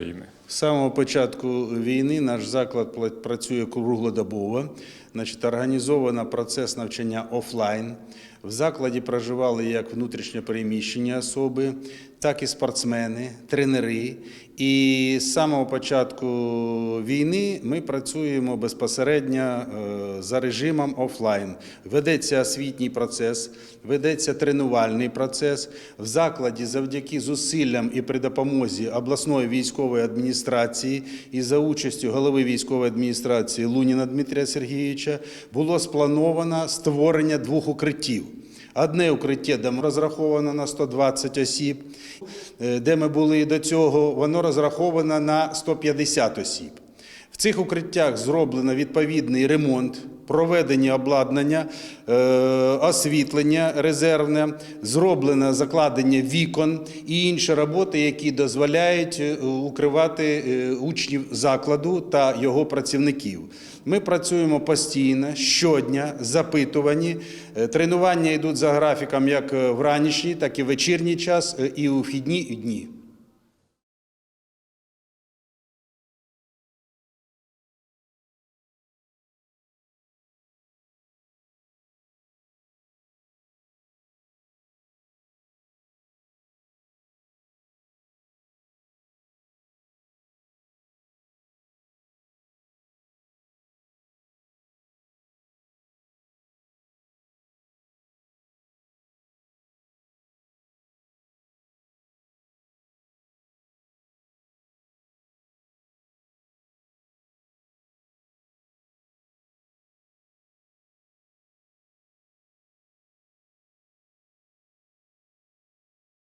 України. З самого початку війни наш заклад працює круглодобово. Значить, організовано процес навчання офлайн. В закладі проживали як внутрішньо переміщені особи, так і спортсмени, тренери. І з самого початку війни ми працюємо безпосередньо е, за режимом офлайн. Ведеться освітній процес, ведеться тренувальний процес. В закладі завдяки зусиллям і при допомозі обласної військової адміністрації і за участю голови військової адміністрації Луніна Дмитрія Сергійовича було сплановано створення двох укриттів. Одне укриття, де розраховано на 120 осіб, Е, де ми були до цього, воно розраховано на 150 осіб. В цих укриттях зроблено відповідний ремонт, проведення обладнання, е, освітлення резервне, зроблено закладення вікон і інші роботи, які дозволяють е, укривати е, учнів закладу та його працівників. Ми працюємо постійно, щодня, запитувані. Тренування йдуть за графіком як в ранішній, так і в вечірній час, і у вхідні дні.